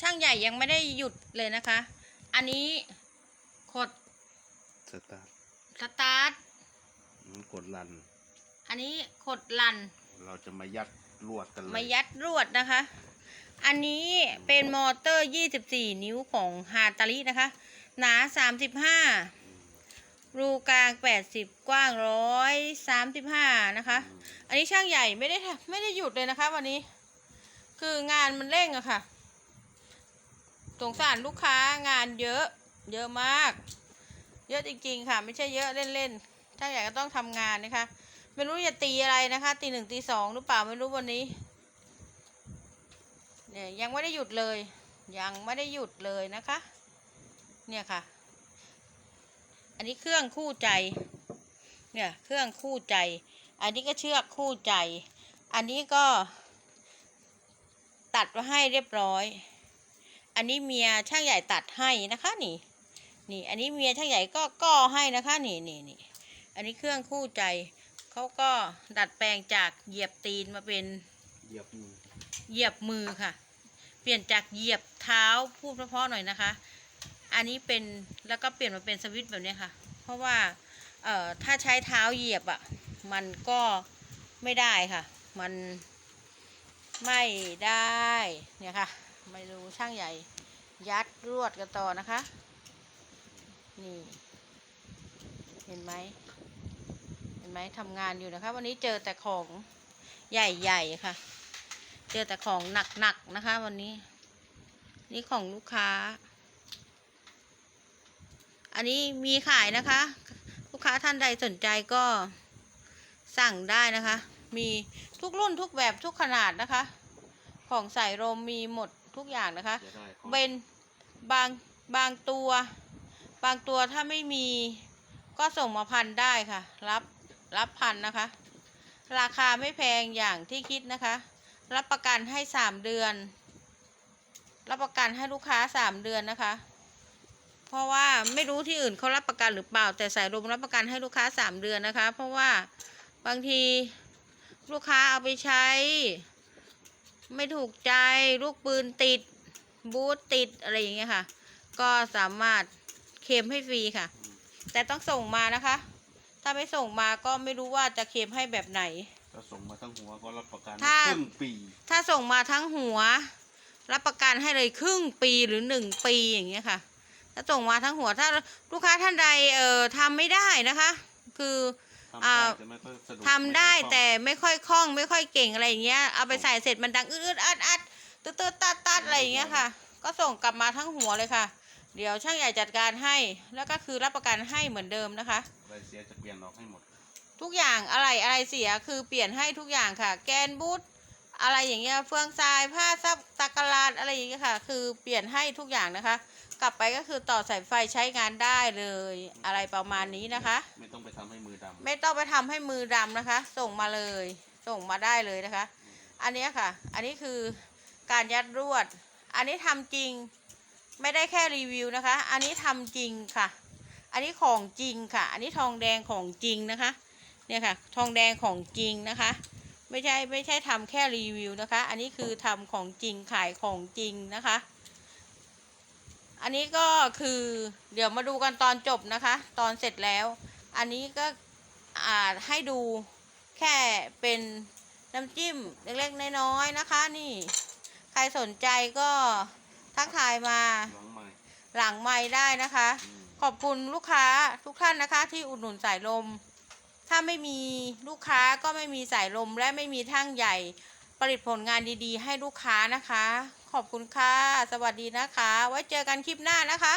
ช่างใหญ่ยังไม่ได้หยุดเลยนะคะ อันนี้กดสตาร์ทสตาร์ทอืมกดลัน อันนี้กดลัน เราจะมายัดลวดกันเลยมายัดรวดนะคะ อันนี้เป็นมอเตอร์ 24 นิ้วของฮาตาลินะคะ หนา 35 รูกลาง 80 กว้าง 135 นะคะอืมอันนี้ช่างใหญ่ไม่ได้ทำไม่ได้หยุดเลยนะคะ วันนี้ คืองานมันเร่งอะค่ะ สงสารลูกค้างานเยอะ เยอะมาก เยอะจริงๆค่ะ ไม่ใช่เยอะเล่นๆช่างใหญ่ก็ต้องทำงานนะคะ ไม่รู้จะตีอะไรนะคะตีหนึ่งตีสองหรือเปล่าไม่รู้วันนี้ เนี่ยยังไม่ได้หยุดเลย ยังไม่ได้หยุดเลยนะคะ เนี่ยค่ะ อันนี้เครื่องคู่ใจ เนี่ยเครื่องคู่ใจ อันนี้ก็เชือกคู่ใจ อันนี้ก็ตัดมาให้เรียบร้อย อันนี้เมียช่างใหญ่ตัดให้นะคะนี่ นี่ อันนี้เมียช่างใหญ่ก็ก่อให้นะคะนี่นี่นี่อันนี้เครื่องคู่ใจเขาก็ดัดแปลงจากเหยียบตีนมาเป็นเหยียบมือเหยียบมือค่ะ เปลี่ยนจากเหยียบเท้าพูดเพราะๆหน่อยนะคะ อันนี้เป็นแล้วก็เปลี่ยนมาเป็นสวิตช์แบบนี้ค่ะ เพราะว่าเอ่อถ้าใช้เท้าเหยียบอะ่ะมันก็ไม่ได้ค่ะ มัน ไม่ได้เนี่ยค่ะ ไม่รู้ช่างใหญ่ยัดรวดกันต่อนะคะ นี่ เห็นไหมเห็นไหมทำงานอยู่นะคะ วันนี้เจอแต่ของใหญ่ๆค่ะ เจอแต่ของหนักๆนะคะ วันนี้ นี่ของลูกค้า อันนี้มีขายนะคะ ลูกค้าท่านใดสนใจก็สั่งได้นะคะ มีทุกรุ่นทุกแบบทุกขนาดนะคะ ของใส่ลมมีหมดทุกอย่างนะคะจะได้ของเป็นบางบางตัว บางตัวถ้าไม่มีก็ส่งมาพันได้ค่ะ รับรับพันนะคะ ราคาไม่แพงอย่างที่คิดนะคะ รับประกันให้สามเดือน รับประกันให้ลูกค้าสามเดือนนะคะ เพราะว่าไม่รู้ที่อื่นเขารับประกันหรือเปล่า แต่สายลมรับประกันให้ลูกค้าสามเดือนนะคะ เพราะว่าบางที ลูกค้าเอาไปใช้ ไม่ถูกใจลูกปืนติด บูทติดอะไรอย่างเงี้ยค่ะ ก็สามารถเคลมให้ฟรีค่ะอืมแต่ต้องส่งมานะคะ ถ้าไม่ส่งมาก็ไม่รู้ว่าจะเคลมให้แบบไหน ถ้าส่งมาทั้งหัวก็รับประกันถ้า ครึ่งปีถ้าส่งมาทั้งหัว รับประกันให้เลยครึ่งปีหรือหนึ่งปีอย่างเงี้ยค่ะ ถ้าส่งมาทั้งหัวถ้าลูกค้าท่านใดเอ่อทำไม่ได้นะคะ คือทำ อ่าได้แต่ไม่ค่อยสะดวกทำได้ม่ค่อยคล่องแต่ไม่ค่อยคล่องไม่ค่อยเก่งอะไรอย่างเงี้ยเอาไปใส่เสร็จมันดังอืดๆอัดอัดตืดตืดตัดตัดอะไรอย่างเงี้ยค่ะ ก็ส่งกลับมาทั้งหัวเลยค่ะ เดี๋ยวช่างใหญ่จัดการให้ แล้วก็คือรับประกันให้เหมือนเดิมนะคะ อะไรเสียจะเปลี่ยนออกให้หมด ทุกอย่างอะไรอะไรเสียคือเปลี่ยนให้ทุกอย่างค่ะ แกนบูท อะไรอย่างเงี้ยเฟืองทรายผ้าซับตะกร้าดอะไรอย่างเงี้ยค่ะ คือเปลี่ยนให้ทุกอย่างนะคะ กลับไปก็คือต่อสายไฟใช้งานได้เลยอะไรประมาณนี้นะคะ ไม่ต้องไปทำให้มือดำไม่ต้องไปทำให้มือดำนะคะ ส่งมาเลย ส่งมาได้เลยนะคะ อันเนี้ยค่ะ อันนี้คือการยัดรวด อันนี้ทำจริงไม่ได้แค่รีวิวนะคะ อันนี้ทำจริงค่ะ อันนี้ของจริงค่ะ อันนี้ทองแดงของจริงนะคะ เนี่ยค่ะ ทองแดงของจริงนะคะ ไม่ใช่ไม่ใช่ทำแค่รีวิวนะคะ อันนี้คือทำของจริงขายของจริงนะคะ อันนี้ก็คือเดี๋ยวมาดูกันตอนจบนะคะ ตอนเสร็จแล้ว อันนี้ก็อ่าให้ดูแค่เป็นน้ำจิ้มเล็กๆน้อยๆนะคะ นี่ ใครสนใจก็ทักทายมาหลังใหม่หลังไม้ได้นะคะอืมขอบคุณลูกค้าทุกท่านนะคะ ที่อุดหนุนสายลม ถ้าไม่มีลูกค้าก็ไม่มีสายลมและไม่มีทั้งใหญ่ ผลิตผลงานดีๆ ให้ลูกค้านะคะ ขอบคุณค่ะ สวัสดีนะคะ ไว้เจอกันคลิปหน้านะคะ